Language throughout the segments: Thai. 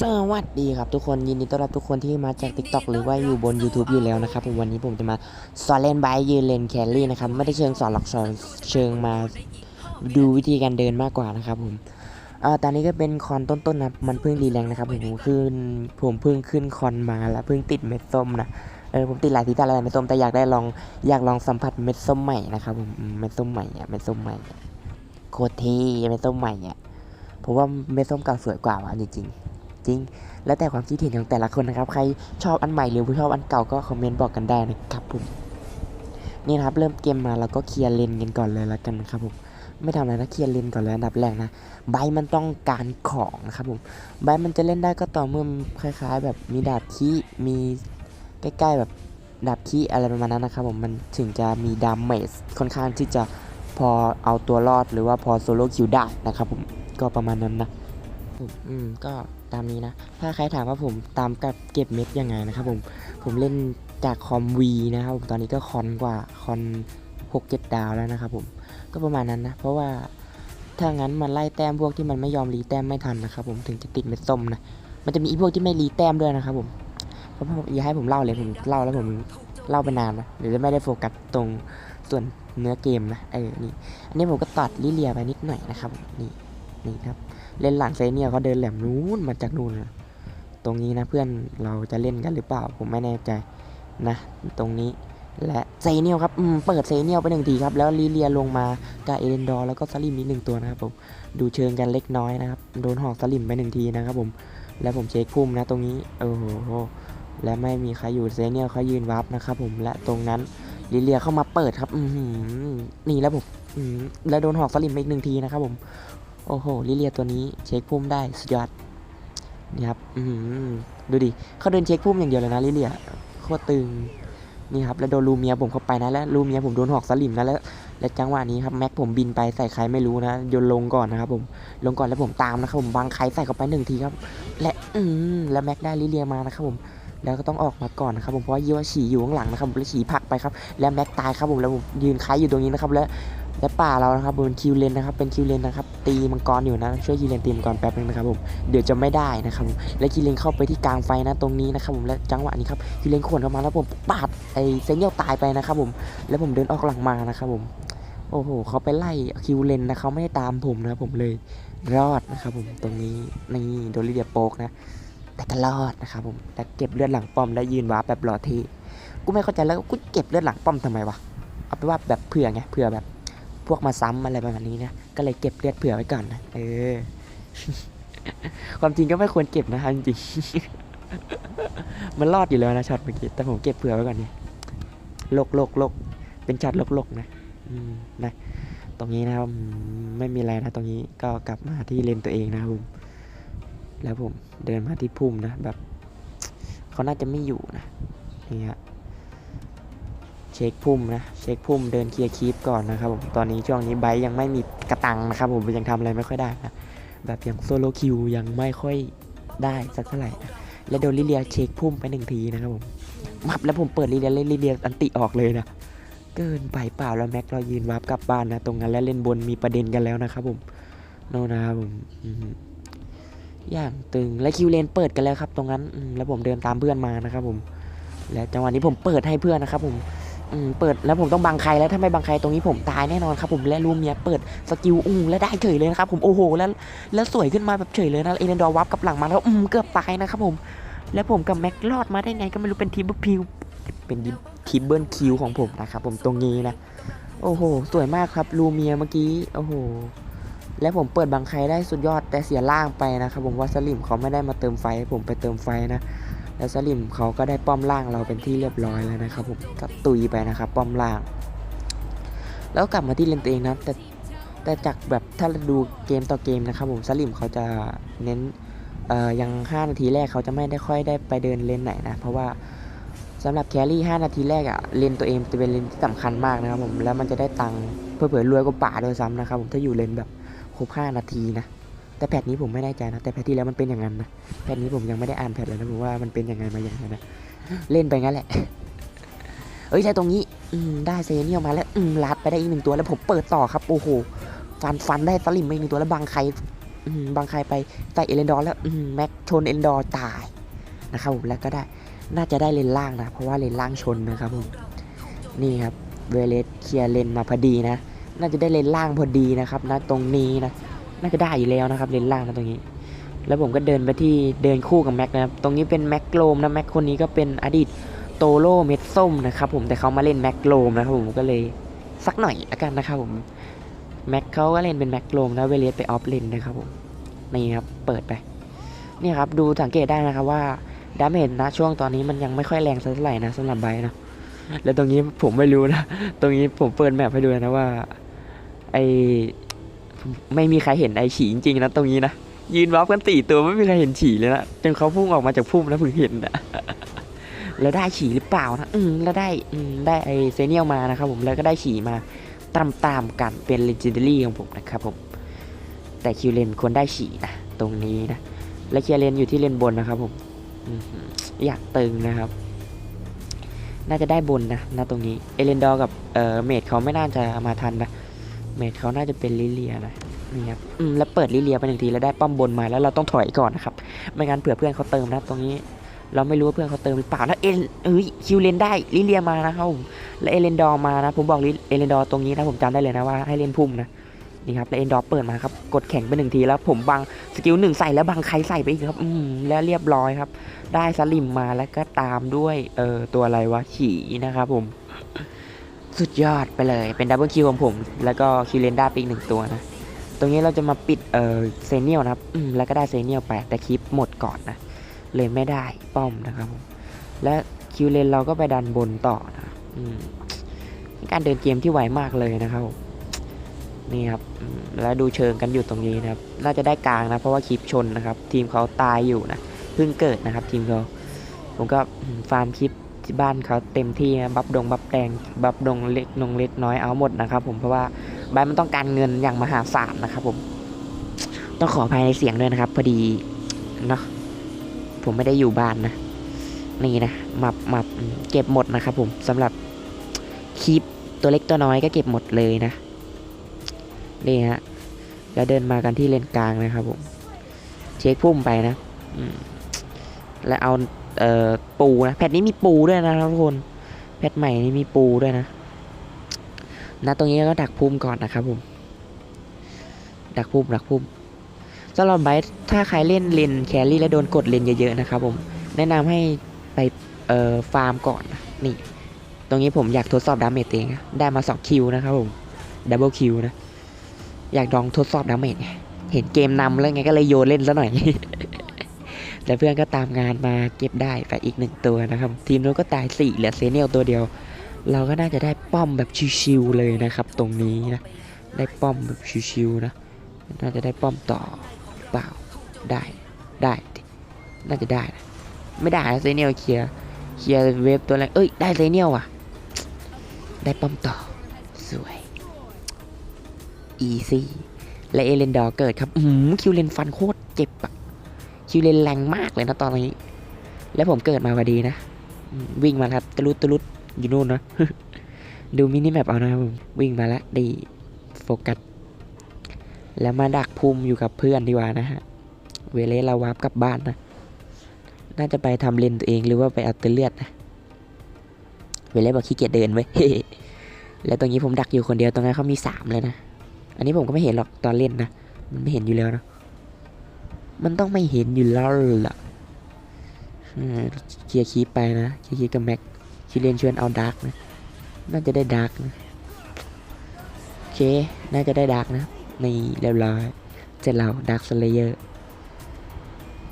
สวัสดีครับทุกคนยินดีต้อนรับทุกคนที่มาจาก TikTok หรือว่าอยู่บน YouTube อยู่แล้วนะครับผมวันนี้ผมจะมาสอนเล่นไบยืนเลนแครี่นะครับไม่ได้เชิงสอนหลักสอนเชิงมาดูวิธีการเดินมากกว่านะครับผมอ่อตอนนี้ก็เป็นคอนต้นๆนะมันเพิ่งรีแรงนะครับผมขึ้นผมเพิ่งขึ้นคอนมาแล้วเพิ่งติดเม็ดส้มนะเออผมติดหลายทีแต่ละเม็ดส้มแต่อยากได้ลองอยากลองสัมผัสเม็ดส้มใหม่นะครับผมเม็ดส้มใหม่อะเม็ดส้มใหม่โคตรเท่เม็ดส้มใหม่อะผมว่าเม็ดส้มเก่าสวยกว่าว่ะจริงๆ จริง แล้วแต่ความคิดเห็นของแต่ละคนนะครับ ใครชอบอันใหม่หรือชอบอันเก่าก็คอมเมนต์บอกกันได้นะครับผมนี่นะครับเริ่มเกมมาเราก็เคลียร์เลนกันก่อนเลยแล้วกันนะครับผมไม่ทำอะไรนะเคลียร์เลนก่อนเลยอันดับแรกนะใบมันต้องการของนะครับผมใบมันจะเล่นได้ก็ต่อเมื่อคล้าย ๆ แบบมีดาบคีมีใกล้ๆแบบดาบคีอะไรประมาณนั้นนะครับผมมันถึงจะมีดาเมจค่อนข้างที่จะพอเอาตัวรอดหรือว่าพอโซโล่คิวได้นะครับผมก็ประมาณนั้นนะผมอืมก็ ตามนี้นะ ถ้าใครถามว่าผมตามกับเก็บเม็ดยังไงนะครับผม ผมเล่นจากคอมวีนะครับผมตอนนี้ก็คอนกว่าคอนหกเจ็ดดาวแล้วนะครับผม ก็ประมาณนั้นนะ เพราะว่าถ้างั้นมันไล่แต้มพวกที่มันไม่ยอมรีแต้มไม่ทันนะครับผมถึงจะติดเม็ดส้มนะ มันจะมีอีพวกที่ไม่รีแต้มด้วยนะครับผมเพราะอย่าให้ผมเล่าเลยผมเล่าแล้วผมเล่าไปนานนะเดี๋ยวจะไม่ได้โฟกัสตรงส่วนเนื้อเกมนะ เออ นี่ อันนี้ผมก็ตัดลิเลียไปนิดหน่อยนะครับ นี่ นี่ครับ เล่นหลังเซเนียเขาเดินแหลมนู้นมาจากนู่นนะตรงนี้นะเพื่อนเราจะเล่นกันหรือเปล่าผมไม่แน่ใจนะตรงนี้และเซเนียลครับเปิดเซเนียลไปหนึ่งทีครับแล้วลีเลียลงมากาเอเดนดอร์แล้วก็สลิมนิดหนึ่งตัวนะครับผมดูเชิงกันเล็กน้อยนะครับโดนหอกสลิมไปหนึ่งทีนะครับผมแล้วผมเช็คพุ่มนะตรงนี้โอ้โหและไม่มีใครอยู่เซเนียลเขายืนวับนะครับผมและตรงนั้นลิเลียเข้ามาเปิดครับอืนี่แล้วผมแล้วโดนหอกสลิมไปอีกหนึ่งทีนะครับผม โอ้โห ลิเลียตัวนี้เช็คพุ่มได้สุดยอดนี่ครับอืดูดิเขาเดินเช็คพุ่มอย่างเดียวเลยนะลิเลียโคตรตึงนี่ครับแล้วโดนลูเมียผมเข้าไปนะแล้วลูเมียผมโดนหอกสลิมนะแล้วและจังหวะนี้ครับแม็กผมบินไปใส่ใครไม่รู้นะโยนลงก่อนนะครับผมลงก่อนแล้วผมตามนะครับผมวางใครใส่เข้าไปหนึ่งทีครับ และอืมแล้วแม็กได้ลิเลียมานะครับผมแล้วก็ต้องออกมาก่อนนะครับผมเพราะว่าเยอะฉี่อยู่ข้างหลังนะครับผมแล้วฉี่ผักไปครับแล้วแม็กตายครับผมแล้วผมยืนใครอยู่ตรงนี้นะครับแล้ว และป่าเรานะครับบนคิวเลนนะครับเป็นคิวเลนนะครับตีมังกรอยู่นะช่วยคิวเลนตีมังกรแป๊บนึงนะครับผมเดี๋ยวจะไม่ได้นะครับและคิวเลนเข้าไปที่กลางไฟนะตรงนี้นะครับผมและจังหวะนี้ครับคิวเลนขวนเข้ามาแล้วผมปาดไอเซนเนียลตายไปนะครับผมแล้วผมเดินออกหลังมานะครับผมโอ้โหเขาไปไล่คิวเลนนะเขาไม่ได้ตามผมนะผมเลยรอดนะครับผมตรงนี้นี่โดนลิเดียโป๊กนะแต่ก็รอดนะครับผมแต่เก็บเลือดหลังป้อมได้ยืนว้าแบบหล่อเท่กูไม่เข้าใจแล้วกูเก็บเลือดหลังป้อมทำไมวะเอาไปว่าแบบเผื่อไงเผื่อแบบ วกมาซ้ำอะไรประมาณนี้นะ ก็เลยเก็บเลือดเผื่อไว้ก่อนนะ เออ ความจริงก็ไม่ควรเก็บนะครับจริงมันรอดอยู่แล้วนะช็อตเมื่อกี้ แต่ผมเก็บเผื่อไว้ก่อนเนี่ยโลกโลกโลกเป็นช็อตโลกโลกนะ อืม นะ ตรงนี้นะครับไม่มีอะไรนะ ตรงนี้ก็กลับมาที่เลนตัวเองนะครับผม แล้วผมเดินมาที่พุ่มนะ แบบ เขาน่าจะไม่อยู่นะ นี่ฮะ เช็คพุ่มนะเช็คพุ่มเดินเคลียร์คีปก่อนนะครับผมตอนนี้ช่วงนี้ไบร์ยังไม่มีกระตังนะครับผมยังทำอะไรไม่ค่อยได้นะแบบอย่างโซโลคิวยังไม่ค่อยได้สักเท่าไหร่นะและโดนลิเลียเช็คพุ่มไปหนึ่งทีนะครับผมมับแล้วผมเปิดลิเลียเล่นลิเลียอันติออกเลยนะเกินไปเปล่าแล้วแม็กเรายืนวาร์ปกลับบ้านนะตรงนั้นแล้วเล่นบนมีประเด็นกันแล้วนะครับผมโน่นนะครับผมอย่างตึงและคิวเลนเปิดกันแล้วครับ ตรงนั้นแล้วผมเดินตามเพื่อนมานะครับผม และจังหวะนี้ผมเปิดให้เพื่อนนะครับผม เปิดแล้วผมต้องบังใครแล้วถ้าไม่บังใครตรงนี้ผมตายแน่นอนครับผมและลูเมียเปิดสกิลอู้แล้วได้เฉยเลยนะครับผมโอ้โหแล้วแล้วสวยขึ้นมาแบบเฉยเลยนะเอเดนดอร์วับกับหลังมาแล้วอืมเกือบตายนะครับผมแล้วผมกับแม็กรอดมาได้ไงก็ไม่รู้เป็นทีมเบิลพิวเป็นทีมเบิลคิวของผมนะครับผมตรงนี้นะโอ้โห สวยมากครับลูเมียเมื่อกี้ โอ้โห และผมเปิดบังใครได้สุดยอดแต่เสียล่างไปนะครับผมว่าสลิมเขาไม่ได้มาเติมไฟ ผมไปเติมไฟนะ แล้วสลิมเขาก็ได้ป้อมล่างเราเป็นที่เรียบร้อยแล้วนะครับผมก็ตุยไปนะครับ ป้อมล่าง แล้วกลับมาที่เลนตัวเองนะแต่แต่จากแบบถ้าเราดูเกมต่อเกมนะครับผมสลิมเขาจะเน้นเอ่อยัง 5 นาทีแรกเขาจะไม่ได้ค่อยได้ไปเดินเลนไหนนะ เพราะว่าสำหรับแครี่ 5 นาทีแรกอะเลนตัวเองจะเป็นเลนที่สำคัญมากนะครับผมแล้วมันจะได้ตังค์เพื่อเผื่อรวยกว่าป่าด้วยซ้ำนะครับผมถ้าอยู่เลนแบบครบ5นาทีนะ แต่แพทนี้ผมไม่แน่ใจนะ แต่แพทที่แล้วมันเป็นอย่างนั้นนะ แพทนี้ผมยังไม่ได้อ่านแพทเลยนะผมว่ามันเป็นยังไงมาอย่างไงนะ เล่นไปงั้นแหละ เอ้ยใช่ตรงนี้ อืมได้เซเนียลมาแล้ว อืมลัดไปได้อีกหนึ่งตัวแล้วผมเปิดต่อครับโอ้โห ฟันฟันได้สลิมไปอีกหนึ่งตัวแล้วบางใครอืมบังใครไปใส่เอเลนดอร์แล้วอืมแม็กชนเอเลนดอร์ตายนะครับผมแล้วก็ได้น่าจะได้เลนล่างนะ เพราะว่าเลนล่างชนนะครับผมนี่ครับเวเลสเคลียร์เลนมาพอดีนะ น่าจะได้เลนล่างพอดีนะครับนะตรงนี้นะ น่าจะได้อยู่แล้วนะครับเลนล่างนะตรงนี้ แล้วผมก็เดินไปที่เดินคู่กับแม็กนะครับ ตรงนี้เป็นแม็กโลมนะแม็กคนนี้ก็เป็นอดีตโตโร่เม็ดส้มนะครับผมแต่เขามาเล่นแม็กโลมนะครับผมก็เลยสักหน่อยละกันนะครับผมแม็กเขาก็เล่นเป็นแม็กโลมแล้วเวเลสไปออฟเลนนะครับผมนี่ครับเปิดไปนี่ครับดูสังเกตได้นะครับว่าดาเมจนะช่วงตอนนี้มันยังไม่ค่อยแรงสักเท่าไหร่นะสำหรับไบนะแล้วตรงนี้ผมไม่รู้นะ ตรงนี้ผมเปิดแมปให้ดูนะว่า ไอ ไม่มีใครเห็นไอฉี่จริงๆนะตรงนี้นะยืนวับกันสี่ตัวไม่มีใครเห็นฉี่เลยนะจนเขาพุ่งออกมาจากพุ่มแล้วเพิ่งเห็นนะแล้วได้ฉี่หรือเปล่านะ อืมแล้วได้อืมได้ไอเซเนียลมานะครับผมแล้วก็ได้ฉี่มาตามตามๆกันเป็นเลเจนดารี่ของผมนะครับผม แต่คิวเลนควรได้ฉี่นะตรงนี้นะและเคียเลนอยู่ที่เลนบนนะครับผมอื้อหืออยากตึงนะครับ น่าจะได้บนนะนะตรงนี้เอเลนดอร์กับเอ่อเมดเขาไม่น่าจะมาทันนะ เมดเขาน่าจะเป็นลิเลียนะนี่ครับอืมแล้วเปิดลิเลียไปหนึ่งทีแล้วได้ป้อมบนมาแล้วเราต้องถอยก่อนนะครับไม่งั้นเผื่อเพื่อนเขาเติมนะตรงนี้ เราไม่รู้ว่าเพื่อนเขาเติมหรือเปล่าแล้วเอ็นเอ้ยคิวเลนได้ลิเลียมานะครับและเอเลนดอร์มานะผมบอกลิเอเลนดอร์ตรงนี้นะผมจำได้เลยนะว่าให้เล่นพุ่มนะนี่ครับแล้วเอเลนดอร์เปิดมาครับกดแข่งไปหนึ่งทีแล้วผมบังสกิลหนึ่งใส่แล้วบังใครใส่ไปอีกครับอืมแล้วเรียบร้อยครับ ได้สลิมมาแล้วก็ตามด้วยเอ่อตัวอะไรวะฉีนะครับผม สุดยอดไปเลย เป็นดับเบิลคิวของผม แล้วก็คิวเลนได้ไปอีกหนึ่งตัวนะ ตรงนี้เราจะมาปิดเออเซเนียลนะครับอืมแล้วก็ได้เซเนียลไปแต่คลิปหมดก่อนนะ เลยไม่ได้ป้อมนะครับผม และคิวเลนเราก็ไปดันบนต่อนะอืมการเดินเกมที่ไวมากเลยนะครับนี่ครับ แล้วดูเชิงกันอยู่ตรงนี้นะครับ น่าจะได้กลางนะ เพราะว่าคลิปชนนะครับ ทีมเขาตายอยู่นะ เพิ่งเกิดนะครับ ทีมเขา ผมก็ฟาร์มคลิป บ้านเขาเต็มที่นะบัฟดงบัฟแดงบัฟดงเล็กนงเล็กน้อยเอาหมดนะครับ ผมเพราะว่าบ้ายมันต้องการเงินอย่างมหาศาลนะครับผมต้องขออภัยในเสียงด้วยนะครับ พอดีเนาะผมไม่ได้อยู่บ้านนะนี่นะมับมับเก็บหมดนะครับ ผมสำหรับคลิปตัวเล็กตัวน้อยก็เก็บหมดเลยนะนี่ฮะแล้วเดินมากันที่เลนกลางนะครับผม เช็คพุ่มไปนะ แล้วเอา เอ่อปูนะแพทนี้มีปูด้วยนะครับทุกคนแพทใหม่นี่มีปูด้วยนะนะตรงนี้ก็ดักพุ่มก่อนนะครับผมดักพุ่มดักพุ่มสำหรับไบท์ถ้าใครเล่นเลนแครี่และโดนกดเลนเยอะๆนะครับผมแนะนำให้ไปเอ่อฟาร์มก่อนนี่ ตรงนี้ผมอยากทดสอบดาเมจเองได้มา2คิวนะครับผมดับเบิลคิวนะ อยากลองทดสอบดาเมจเห็นเกมนำแล้วไงก็เลยโยนเล่นซะหน่อย แต่เพื่อนก็ตามงานมาเก็บได้ไปอีกหนึ่งตัวนะครับ ทีมนู้นก็ตายสี่เหลือเซเนียลตัวเดียว เราก็น่าจะได้ป้อมแบบชิวๆเลยนะครับ ตรงนี้นะได้ป้อมแบบชิวๆนะน่าจะได้ป้อมต่อเปล่าได้ได้น่าจะได้นะไม่ได้เซเนียลเคลียร์เคลียร์เวฟตัวแรกเอ้ยได้เซเนียลว่ะ ได้ป้อมต่อสวยอีซี่และเอเลนดอร์เกิดครับอืมคิวเลนฟันโคตรเจ็บอะ คิวเลนแรงมากเลยนะตอนนี้ แล้วผมเกิดมาพอดีนะ วิ่งมาครับตะลุดตะลุดอยู่นู่นนะดูมินิแมปเอานะครับผมวิ่งมาแล้วดีโฟกัสแล้วมาดักพุ่มอยู่กับเพื่อนดีกว่านะฮะ เวเลสเราวาร์ปกลับบ้านนะ น่าจะไปทำเลนตัวเองหรือว่าไปเอาเตเลือดนะ เวเลสบอกขี้เกียจเดินไว้แล้วตรงนี้ผมดักอยู่คนเดียวตรงนั้นเขามีสามเลยนะ อันนี้ผมก็ไม่เห็นหรอกตอนเล่นนะ มันไม่เห็นอยู่แล้วนะ มันต้องไม่เห็นอยู่แล้วล่ะเคลียร์คีไปนะเคลียร์คีกับแม็กคิเลียนชวนเอาดาร์กนะ น่าจะได้ดาร์กนะ โอเค น่าจะได้ดาร์กนะนี่เรียบร้อยเสร็จแล้วดาร์กสเลเยอร์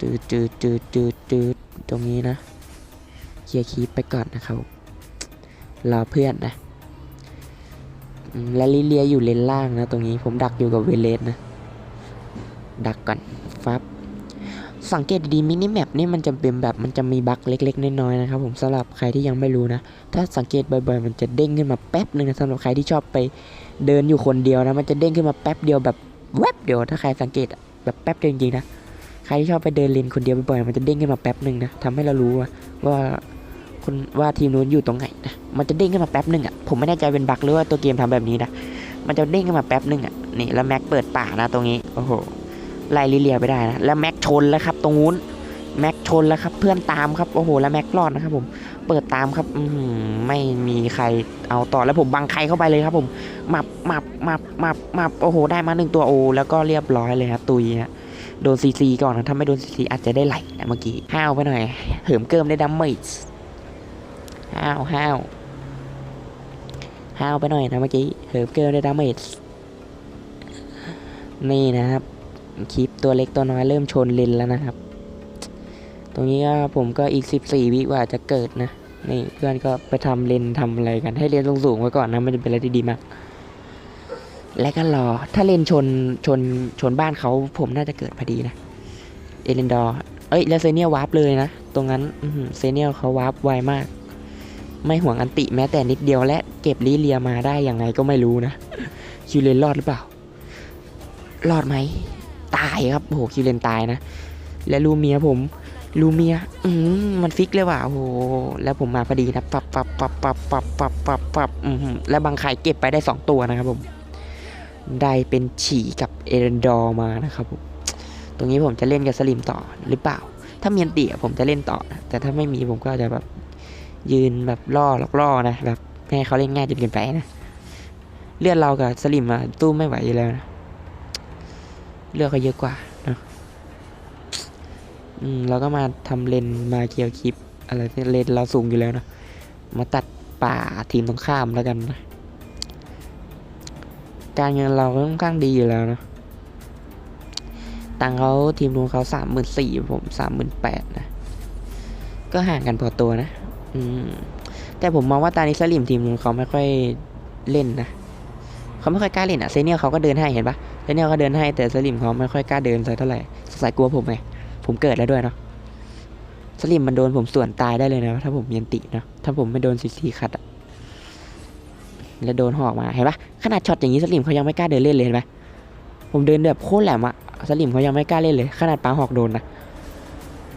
จืดจืดจืดจืดจืดตรงนี้นะเคลียร์คีไปก่อนนะครับรอเพื่อนนะและลิเลียอยู่เลนล่างนะ ตรงนี้ผมดักอยู่กับเวเลสนะ ดักก่อน ฟับ สังเกตดีมินิแมปนี่มันจะเป็นแบบมันจะมีบั๊กเล็ก ๆ น้อยๆนะครับผมสำหรับใครที่ยังไม่รู้นะ ถ้าสังเกตบ่อยๆ มันจะเด้งขึ้นมาแป๊บหนึ่งนะสำหรับใครที่ชอบไปเดินอยู่คนเดียวนะมันจะเด้งขึ้นมาแป๊บเดียวแบบแวบเดียวถ้าใครสังเกตแบบแป๊บเดียวจริงๆนะใครที่ชอบไปเดินเลนคนเดียวบ่อยๆมันจะเด้งขึ้นมาแป๊บหนึ่งนะทำให้เรารู้ว่าคนว่าทีมนู้นอยู่ตรงไหนนะมันจะเด้งขึ้นมาแป๊บหนึ่งอะผมไม่แน่ใจเป็นบั๊กหรือว่าตัวเกมทำแบบนี้นะมันจะเด้งขึ้นมาแป๊บหนึ่งอะนี่แล้วแม็กเปิดป่านะตรงนี้โอ้โห ไล่ลิเลียไปได้นะแล้วแม็กชนแล้วครับ ตรงนู้นแม็กชนแล้วครับ เพื่อนตามครับโอ้โหแล้วแม็กรอดนะครับ ผมเปิดตามครับอืไม่มีใครเอาต่อแล้วผมบังใครเข้าไปเลยครับ ผมหมับหมับหมับมับมับโอ้โหได้มาหนึ่งตัวโอแล้วก็เรียบร้อยเลยครับตุยฮะโดนซีซีก่อนนะถ้าไม่โดนซีซีอาจจะได้ไหลนะเมื่อกี้ห้าวไปหน่อยเหิมเกิมได้ดัมเมจห้าวห้าวห้าวไปหน่อยนะเมื่อกี้เหิมเกิมได้ดัมเมจนี่นะครับ คลิปตัวเล็กตัวน้อยเริ่มชนเลนแล้วนะครับ ตรงนี้ก็ผมก็อีก 14 วิกว่าจะเกิดนะนี่เพื่อนก็ไปทำเลนทำอะไรกันให้เลนสูงๆไว้ก่อนนะมันจะเป็นอะไรที่ดีมาก และก็รอถ้าเลนชนชนชนบ้านเขาผมน่าจะเกิดพอดีนะเอเลนดอร์เอ้ยแล้วเซเนียวาร์ปเลยนะ ตรงนั้นเซเนียลเขาวาร์ปไวมาก ไม่ห่วงอันติแม้แต่นิดเดียวและเก็บลีเลียมาได้ยังไงก็ไม่รู้นะคิวเลนรอดหรือเปล่า รอดไหม ตายครับโอ้โหคิวเลนตายนะ และลูเมียผมลูเมีย อืมมันฟิกเลยว่ะโอ้โห แล้วผมมาพอดีนะปับปับปับปับปับปับปับปับอืมแล้วบางไข่เก็บไปได้สองตัวนะครับผม ได้เป็นฉี่กับเอเรนดอร์มานะครับผม ตรงนี้ผมจะเล่นกับสลิมต่อหรือเปล่า ถ้าเมีอันเตียผมจะเล่นต่อนะแต่ถ้าไม่มีผมก็จะแบบ ยืนแบบล่อลอกล่อนะแบบให้เขาเล่นง่ายจนเกินไปนะ เลือดเรากับสลิมอะตู้ไม่ไหวอยู่แล้วนะ เลือดเขาเยอะกว่านะอืมเราก็มาทำเลนมาเกียวคลิป อะไรที่เลนเราสูงอยู่แล้วนะมาตัดป่าทีมตรงข้ามแล้วกันนะการเงินเราก็ค่อนข้างดีอยู่แล้วนะตังเขาทีมนู้นเขาสามหมื่นสี่ผมสามหมื่นแปดนะ ก็ห่างกันพอตัวนะ อืม แต่ผมมองว่าตานิสลิมทีมนู้นเขาไม่ค่อยเล่นนะ เขาไม่ค่อยกล้าเล่นอะเซเนียเขาก็เดินให้เห็นปะ เซเนียลเขาเดินให้แต่สลิมเขาไม่ค่อยกล้าเดินสักเท่าไหร่สงสัยกลัวผมไงผมเกิดแล้วด้วยเนาะสลิมมันโดนผมส่วนตายได้เลยนะถ้าผมเมียนติเนาะถ้าผมไม่โดนซีซีขัดอะแล้วโดนหอกมาเห็นปะขนาดช็อตอย่างนี้สลิมเขายังไม่กล้าเดินเล่นเลยเห็นปะผมเดินแบบโคตรแหลมอะสลิมเขายังไม่กล้าเล่นเลย ขนาดปาหอกโดนนะ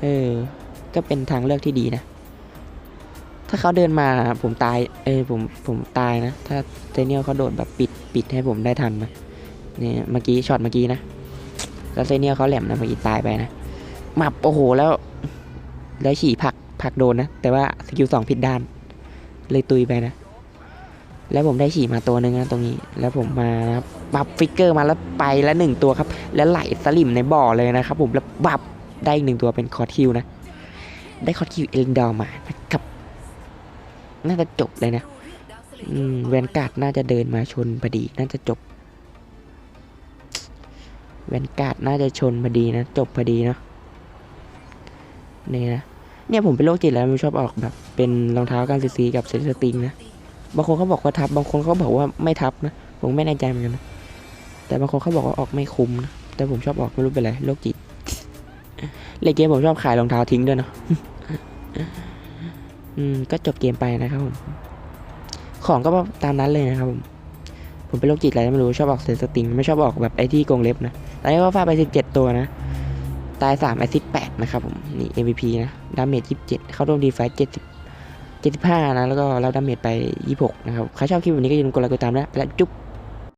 เออ ก็เป็นทางเลือกที่ดีนะ ถ้าเขาเดินมาผมตาย เออผมผมตายนะ ถ้าเซเนียลเขาโดดแบบปิดปิดให้ผมได้ทันนะ นี่เมื่อกี้ช็อตเมื่อกี้นะแล้วเซเนียเขาแหลมนะเมื่อกี้ตายไปนะมับโอ้โหแล้ว แล้วฉี่ผักผักโดนนะ แต่ว่าสกิลสองผิดด้าน เลยตุยไปนะ แล้วผมได้ฉี่มาตัวหนึ่งนะตรงนี้ แล้วผมมานะครับบับฟิกเกอร์มาแล้วไปแล้วหนึ่งตัวครับ แล้วไหลสลิมในบ่อเลยนะครับผมแล้วบับได้อีกหนึ่งตัวเป็นคอร์คิวนะ ได้คอร์คิวเอลินดอร์มานะครับน่าจะจบเลยนะ อืมแวนการ์ดน่าจะเดินมาชนพอดี น่าจะจบ แวนการ์ดน่าจะชนพอดีนะ จบพอดีเนาะนี่นะ เนี่ยผมเป็นโรคจิตแล้วผมชอบออกแบบ เป็นรองเท้ากันซีซีกับเซนสติงนะ บางคนเขาบอกว่าทับ บางคนเขาบอกว่าไม่ทับนะ ผมไม่แน่ใจเหมือนกันนะ แต่บางคนเขาบอกว่าออกไม่คุ้มนะ แต่ผมชอบออกไม่รู้เป็นไรโรคจิตเล่นเกมผมชอบขายรองเท้าทิ้งด้วยเนาะอืม ก็จบเกมไปนะครับผม ของก็ตามนั้นเลยนะครับผม ผมเป็นโรคจิตอะไรไม่รู้ชอบออกเซนสติง ไม่ชอบออกแบบไอที่กรงเล็บนะ ตอนนี้ก็ฟาดไป 17 ตัวนะ ตาย3ไอซิ8นะครับผม นี่ MVP นะ ดาเมจ 27 เข้าร่วมดีไฟ70 75 นะ แล้วก็รับดาเมจไป 26 นะครับ ใครชอบคลิปแบบนี้ก็อย่าลืมกดไลค์กดติดตามนะไปแล้วจุ๊บ